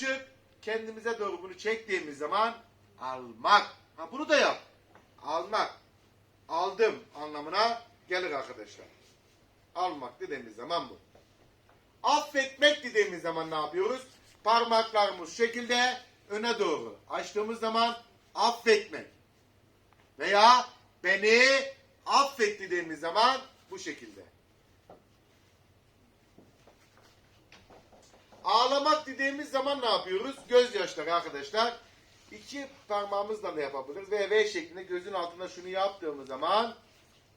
açıp kendimize doğru bunu çektiğimiz zaman almak. Ha bunu da yap. Almak. Aldım anlamına gelir arkadaşlar. Almak dediğimiz zaman bu. Affetmek dediğimiz zaman ne yapıyoruz? Parmaklarımız şekilde öne doğru açtığımız zaman affetmek. Veya beni affet dediğimiz zaman bu şekilde. Ağlamak dediğimiz zaman ne yapıyoruz? Gözyaşları arkadaşlar. İki parmağımızla da yapabiliriz. Ve V şeklinde gözün altında şunu yaptığımız zaman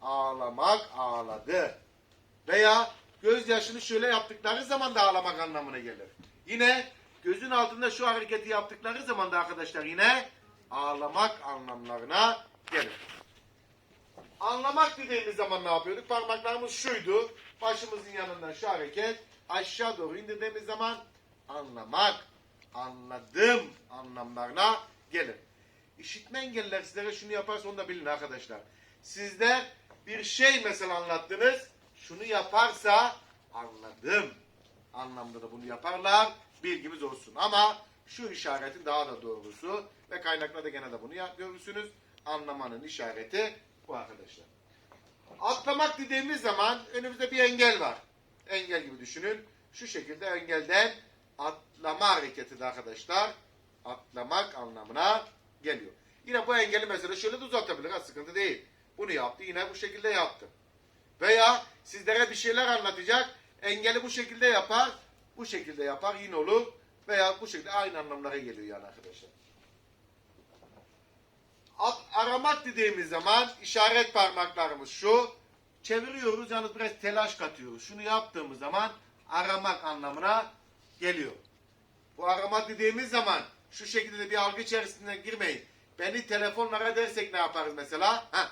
ağlamak ağladı. Veya gözyaşını şöyle yaptıkları zaman da ağlamak anlamına gelir. Yine gözün altında şu hareketi yaptıkları zaman da arkadaşlar yine ağlamak anlamlarına gelir. Anlamak dediğimiz zaman ne yapıyorduk? Parmaklarımız şuydu. Başımızın yanından şu hareket aşağı doğru indirdiğimiz zaman anlamak, anladım anlamlarına gelir. İşitme engelliler sizlere şunu yaparsa onu da bilin arkadaşlar. Sizler bir şey mesela anlattınız. Şunu yaparsa anladım anlamda da bunu yaparlar. Bilgimiz olsun. Ama şu işaretin daha da doğrusu ve kaynaklarda gene de bunu görürsünüz. Anlamanın işareti bu arkadaşlar. Atlamak dediğimiz zaman önümüzde bir engel var. Engel gibi düşünün. Şu şekilde engelden atlama hareketi de arkadaşlar. Atlamak anlamına geliyor. Yine bu engeli mesela şöyle de uzatabilir. Sıkıntı değil. Bunu yaptı. Yine bu şekilde yaptı. Veya sizlere bir şeyler anlatacak. Engeli bu şekilde yapar. Bu şekilde yapar. Yine olur. Veya bu şekilde aynı anlamlara geliyor yani arkadaşlar. At, aramak dediğimiz zaman işaret parmaklarımız şu. Çeviriyoruz yalnız biraz telaş katıyoruz. Şunu yaptığımız zaman aramak anlamına geliyor. Bu aramak dediğimiz zaman şu şekilde de bir algı içerisine girmeyin. Beni telefonlara dersek ne yaparız mesela? Heh.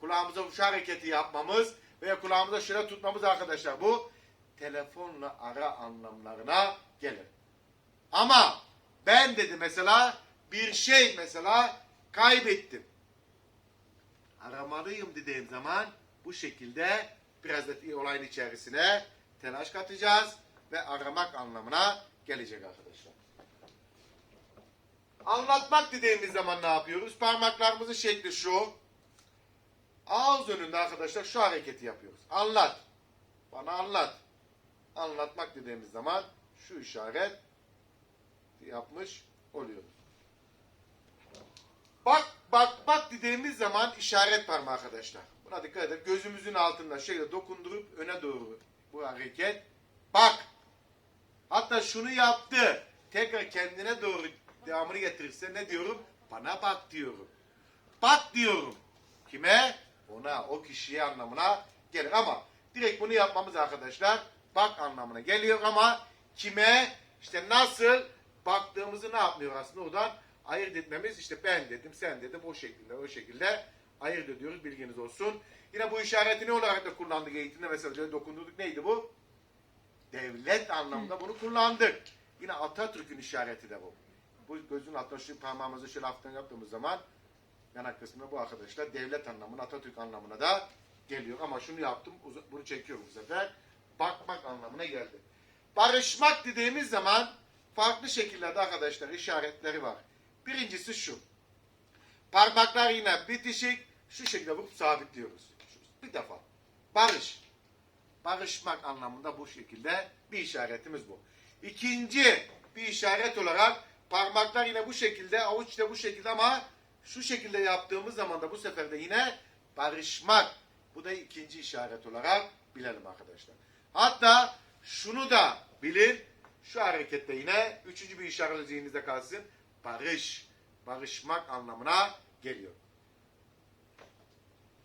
Kulağımıza şu hareketi yapmamız veya kulağımıza şöyle tutmamız arkadaşlar bu telefonla ara anlamlarına gelir. Ama ben dedi mesela bir şey mesela kaybettim. Aramalıyım dediğim zaman bu şekilde biraz da olayın içerisine telaş katacağız ve aramak anlamına gelecek arkadaşlar. Anlatmak dediğimiz zaman ne yapıyoruz? Parmaklarımızın şekli şu. Ağız önünde arkadaşlar şu hareketi yapıyoruz. Anlat. Bana anlat. Anlatmak dediğimiz zaman şu işaret yapmış oluyoruz. Bak bak bak dediğimiz zaman işaret parmağı arkadaşlar. Buna dikkat edin. Gözümüzün altında şöyle dokundurup öne doğru bu hareket. Bak. Hatta şunu yaptı. Tekrar kendine doğru devamını getirirse ne diyorum? Bana bak diyorum. Bak diyorum. Kime? Ona, o kişiye anlamına gelir. Ama direkt bunu yapmamız arkadaşlar bak anlamına geliyor ama kime, işte nasıl baktığımızı ne yapmıyor aslında oradan ayırt etmemiz işte ben dedim, sen dedim o şekilde, o şekilde ayırt ediyoruz bilginiz olsun. Yine bu işareti ne olarak da kullandık eğitimde mesela dokundurduk neydi bu? Devlet anlamında bunu kullandık. Yine Atatürk'ün işareti de bu. Bu gözün altına şu parmağımızı şöyle hafiften yaptığımız zaman yanak kısmına bu arkadaşlar devlet anlamına, Atatürk anlamına da geliyor. Ama şunu yaptım, bunu çekiyorum bu sefer. Bakmak anlamına geldi. Barışmak dediğimiz zaman farklı şekillerde arkadaşlar işaretleri var. Birincisi şu. Parmaklar yine bitişik. Şu şekilde vurup sabitliyoruz. Bir defa. Barış. Barışmak anlamında bu şekilde bir işaretimiz bu. İkinci bir işaret olarak parmaklar yine bu şekilde, avuç da bu şekilde ama şu şekilde yaptığımız zaman da bu sefer de yine barışmak. Bu da ikinci işaret olarak bilelim arkadaşlar. Hatta şunu da bilin. Şu harekette yine üçüncü bir işaret zihninizde kalsın. Barış. Barışmak anlamına geliyor.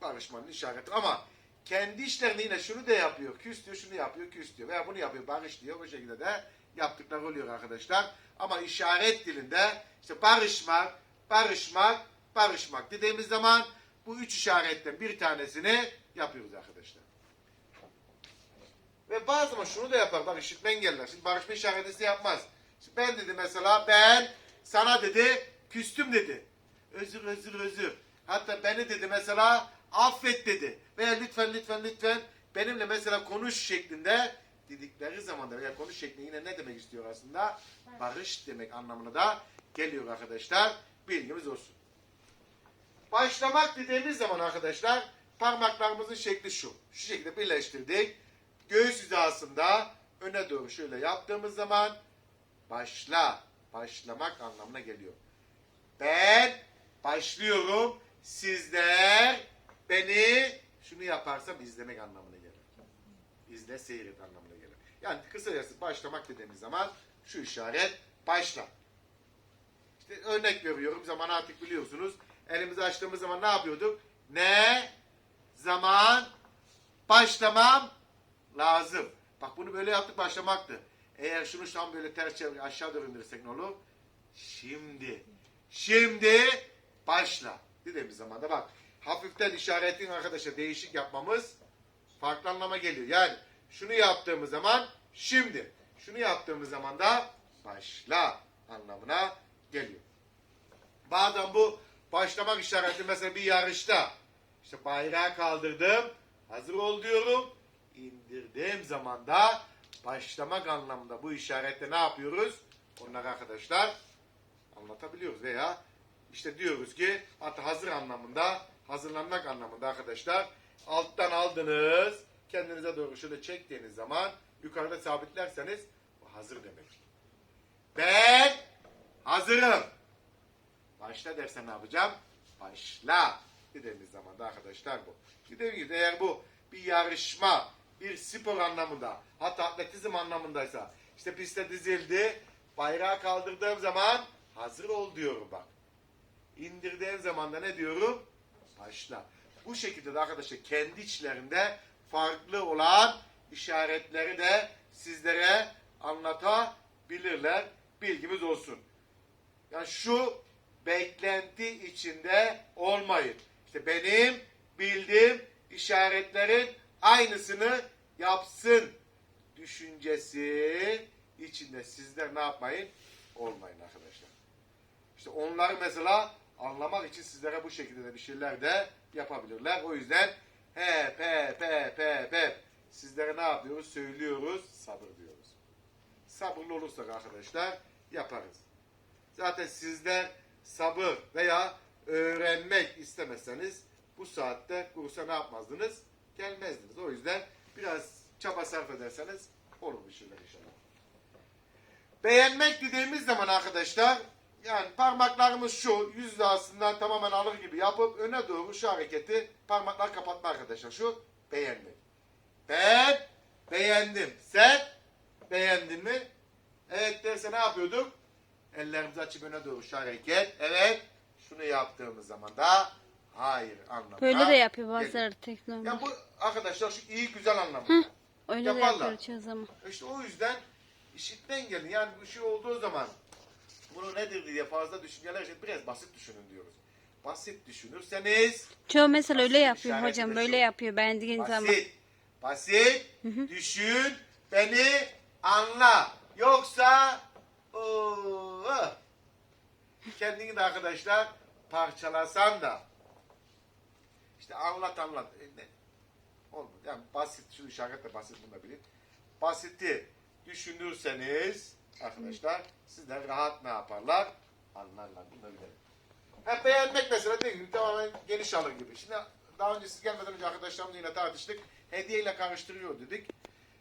Barışmanın işareti ama kendi işlerini yine şunu da yapıyor. Küs diyor, şunu yapıyor, küs diyor. Veya bunu yapıyor, barış diyor. Bu şekilde de yaptıkları oluyor arkadaşlar. Ama işaret dilinde işte barışmak, barışmak, barışmak dediğimiz zaman bu üç işaretten bir tanesini yapıyoruz arkadaşlar. Ve bazı zaman şunu da yapar. Bak işitme engeller. Şimdi barışma işaretisi yapmaz. Şimdi ben dedi mesela ben sana dedi küstüm dedi. Özür özür özür. Hatta beni dedi mesela affet dedi. Veya lütfen lütfen lütfen benimle mesela konuş şeklinde dedikleri zaman da veya konuş şekli yine ne demek istiyor aslında? Barış demek anlamına da geliyor arkadaşlar. Bilgimiz olsun. Başlamak dediğimiz zaman arkadaşlar parmaklarımızın şekli şu. Şu şekilde birleştirdik. Göğüs hizasında öne doğru şöyle yaptığımız zaman başla, başlamak anlamına geliyor. Ben başlıyorum. Sizler beni şunu yaparsam izlemek anlamına gelir. İzle, seyret anlamına gelir. Yani kısacası başlamak dediğimiz zaman şu işaret başla. İşte örnek veriyorum. Zaman artık biliyorsunuz. Elimizi açtığımız zaman ne yapıyorduk? Ne zaman başlamam lazım. Bak bunu böyle yaptık başlamaktı. Eğer şunu şu an böyle ters çevir aşağı doğru indirirsek ne olur? Şimdi. Şimdi başla. Dediğimiz zaman da bak hafiften işaretin arkadaşlar değişik yapmamız farklı anlama geliyor. Yani şunu yaptığımız zaman şimdi. Şunu yaptığımız zaman da başla anlamına geliyor. Bazen bu başlamak işareti mesela bir yarışta işte bayrağı kaldırdım, hazır ol diyorum. İndirdiğim zaman da başlamak anlamında bu işarette ne yapıyoruz? Onları arkadaşlar anlatabiliyoruz veya işte diyoruz ki hatta hazır anlamında hazırlanmak anlamında arkadaşlar alttan aldınız kendinize doğru şöyle çektiğiniz zaman yukarıda sabitlerseniz bu hazır demek. Ben hazırım. Başla dersen ne yapacağım? Başla dediğimiz zaman da arkadaşlar bu. Dediğim gibi eğer bu bir yarışma, bir spor anlamında, hatta atletizm anlamındaysa işte piste dizildi, bayrağı kaldırdığım zaman hazır ol diyorum bak. İndirdiğim zaman da ne diyorum? Başla. Bu şekilde de arkadaşlar kendi içlerinde farklı olan işaretleri de sizlere anlatabilirler. Bilgimiz olsun. Yani şu beklenti içinde olmayın. İşte benim bildiğim işaretlerin aynısını yapsın düşüncesi içinde sizler ne yapmayın? Olmayın arkadaşlar. İşte onları mesela anlamak için sizlere bu şekilde de bir şeyler de yapabilirler. O yüzden he pe pe pe pe sizlere ne yapıyoruz? Söylüyoruz, sabır diyoruz. Sabırlı olursak arkadaşlar yaparız. Zaten sizler sabır veya öğrenmek istemezseniz bu saatte kursa ne yapmazdınız? Gelmezdiniz. O yüzden biraz çaba sarf ederseniz olur bir şeyler inşallah. Beğenmek dediğimiz zaman arkadaşlar yani parmaklarımız şu yüz hizasından tamamen alır gibi yapıp öne doğru şu hareketi parmaklar kapatma arkadaşlar. Şu beğenmek. Ben beğendim. Sen beğendin mi? Evet derse ne yapıyorduk? Ellerimizi açıp öne doğru şu hareket. Evet. Şunu yaptığımız zaman da hayır anlamına. Böyle de yapıyor bazıları tek normal. Yani bu arkadaşlar şu iyi güzel anlamında. Öyle de yaparlar. yapıyor çoğu zaman. İşte o yüzden işitten gelin. Yani bu şey olduğu zaman bunu nedir diye fazla düşünceler için biraz basit düşünün diyoruz. Basit düşünürseniz Çoğu mesela öyle Basit yapıyor hocam. Böyle yapıyor beğendiğin zaman. basit, basit, düşün, beni anla. Yoksa oo, kendini de arkadaşlar parçalasan da işte anlat anlat. E, ne? Olmaz. Yani basit, şu işaret de basit bunu da bilin. Basiti düşünürseniz arkadaşlar sizler rahat ne yaparlar? Anlarlar. Bunu da bilelim. Ha, beğenmek mesela değil mi? Tamamen geniş alır gibi. Şimdi daha önce siz gelmeden önce arkadaşlarımla yine tartıştık. Hediyeyle karıştırıyor dedik.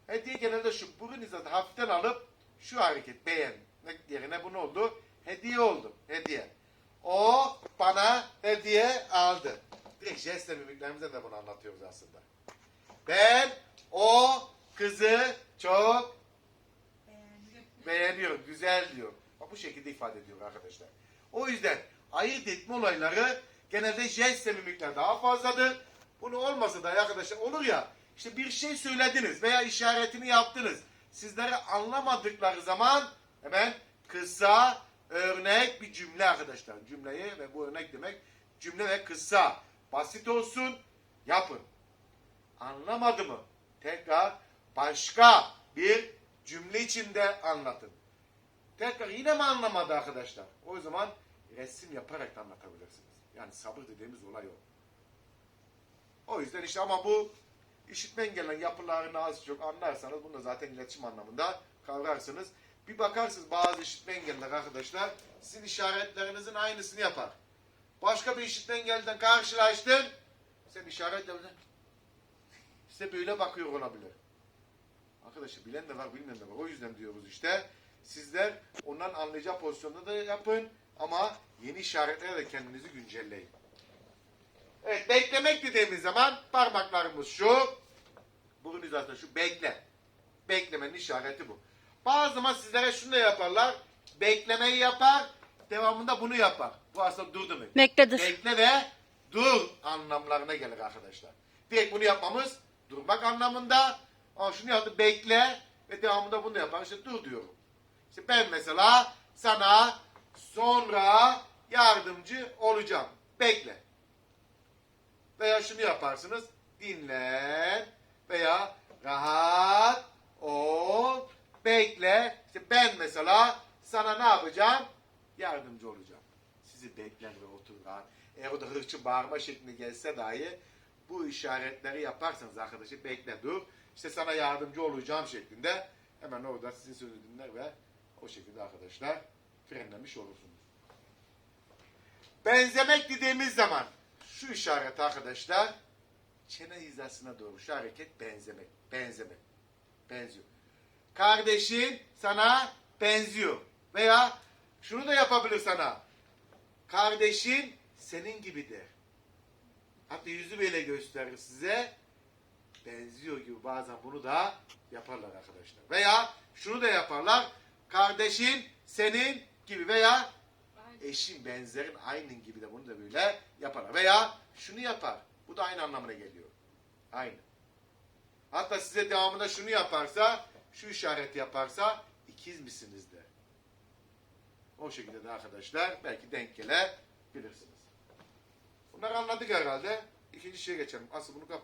Hediye genelde şu burun hizasını hafiften alıp şu hareket beğenmek yerine bu ne oldu? Hediye oldu. Hediye. O bana hediye aldı. Direkt jest ve mimiklerimizle de bunu anlatıyoruz aslında. Ben o kızı çok beğeniyorum, güzel diyor. Bu şekilde ifade ediyor arkadaşlar. O yüzden ayırt etme olayları genelde jest mimikler daha fazladır. Bunu olmasa da arkadaşlar olur ya işte bir şey söylediniz veya işaretini yaptınız. Sizlere anlamadıkları zaman hemen kısa örnek bir cümle arkadaşlar. Cümleyi ve bu örnek demek cümle ve kısa. Basit olsun yapın. Anlamadı mı? Tekrar başka bir cümle içinde anlatın. Tekrar yine mi anlamadı arkadaşlar? O zaman resim yaparak da anlatabilirsiniz. Yani sabır dediğimiz olay o. O yüzden işte ama bu işitme engelli yapılarını az çok anlarsanız bunu zaten iletişim anlamında kavrarsınız. Bir bakarsınız bazı işitme engelliler arkadaşlar sizin işaretlerinizin aynısını yapar. Başka bir işitme engelliden karşılaştın. Sen işaretlerine size böyle bakıyor olabilir. Arkadaşlar bilen de var bilmeyen de var. O yüzden diyoruz işte. Sizler ondan anlayacağı pozisyonda da yapın. Ama yeni işaretlere de kendinizi güncelleyin. Evet beklemek dediğimiz zaman parmaklarımız şu. Burun hizasında şu bekle. Beklemenin işareti bu. Bazı zaman sizlere şunu da yaparlar. Beklemeyi yapar. Devamında bunu yapar. Bu aslında dur demek. Bekledir. Bekle ve dur anlamlarına gelir arkadaşlar. Direkt bunu yapmamız durmak anlamında. Ama şunu yaptı bekle ve devamında bunu yapar. İşte dur diyorum. İşte ben mesela sana sonra yardımcı olacağım. Bekle. Veya şunu yaparsınız. Dinlen veya rahat ol. Bekle. İşte ben mesela sana ne yapacağım? Yardımcı olacağım. Sizi bekler ve oturur. Eğer o da hırçın bağırma şeklinde gelse dahi bu işaretleri yaparsanız arkadaşı bekle dur. İşte sana yardımcı olacağım şeklinde hemen orada sizin sözü dinler ve o şekilde arkadaşlar frenlemiş olursunuz. Benzemek dediğimiz zaman şu işaret arkadaşlar çene hizasına doğru şu hareket benzemek. Benzemek. Benziyor. Kardeşin sana benziyor. Veya şunu da yapabilir sana. Kardeşin senin gibidir. Hatta yüzü böyle gösterir size. Benziyor gibi bazen bunu da yaparlar arkadaşlar. Veya şunu da yaparlar. Kardeşin senin gibi veya eşin benzerin aynen gibi de bunu da böyle yaparlar. Veya şunu yapar. Bu da aynı anlamına geliyor. Aynı. Hatta size devamında şunu yaparsa, şu işareti yaparsa ikiz misiniz der. O şekilde de arkadaşlar belki denk gelebilirsiniz. Bunları anladık herhalde. İkinci şeye geçelim. Asıl bunu kapat.